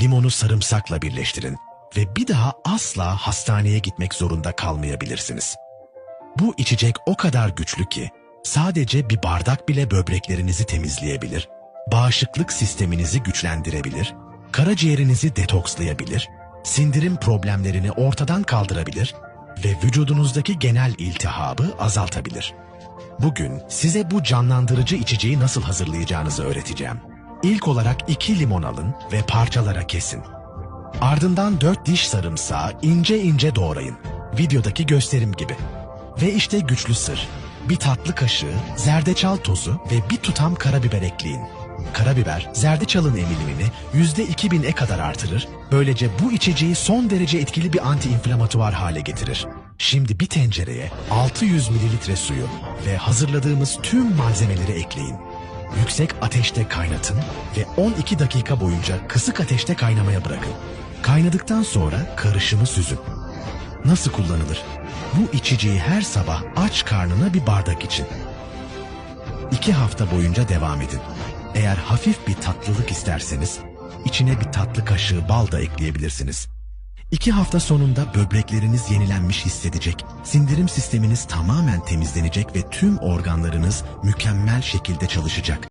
limonu sarımsakla birleştirin ve bir daha asla hastaneye gitmek zorunda kalmayabilirsiniz. Bu içecek o kadar güçlü ki sadece bir bardak bile böbreklerinizi temizleyebilir, bağışıklık sisteminizi güçlendirebilir, karaciğerinizi detokslayabilir, sindirim problemlerini ortadan kaldırabilir ve vücudunuzdaki genel iltihabı azaltabilir. Bugün size bu canlandırıcı içeceği nasıl hazırlayacağınızı öğreteceğim. İlk olarak iki limon alın ve parçalara kesin. Ardından 4 diş sarımsağı ince ince doğrayın. Videodaki gösterim gibi. Ve işte güçlü sır. Bir tatlı kaşığı zerdeçal tozu ve bir tutam karabiber ekleyin. Karabiber, zerdeçalın emilimini %2000'e kadar artırır. Böylece bu içeceği son derece etkili bir antiinflamatuar hale getirir. Şimdi bir tencereye 600 mililitre suyu ve hazırladığımız tüm malzemeleri ekleyin. Yüksek ateşte kaynatın ve 12 dakika boyunca kısık ateşte kaynamaya bırakın. Kaynadıktan sonra karışımı süzün. Nasıl kullanılır? Bu içeceği her sabah aç karnına bir bardak için. İki hafta boyunca devam edin. Eğer hafif bir tatlılık isterseniz içine bir tatlı kaşığı bal da ekleyebilirsiniz. İki hafta sonunda böbrekleriniz yenilenmiş hissedecek, sindirim sisteminiz tamamen temizlenecek ve tüm organlarınız mükemmel şekilde çalışacak.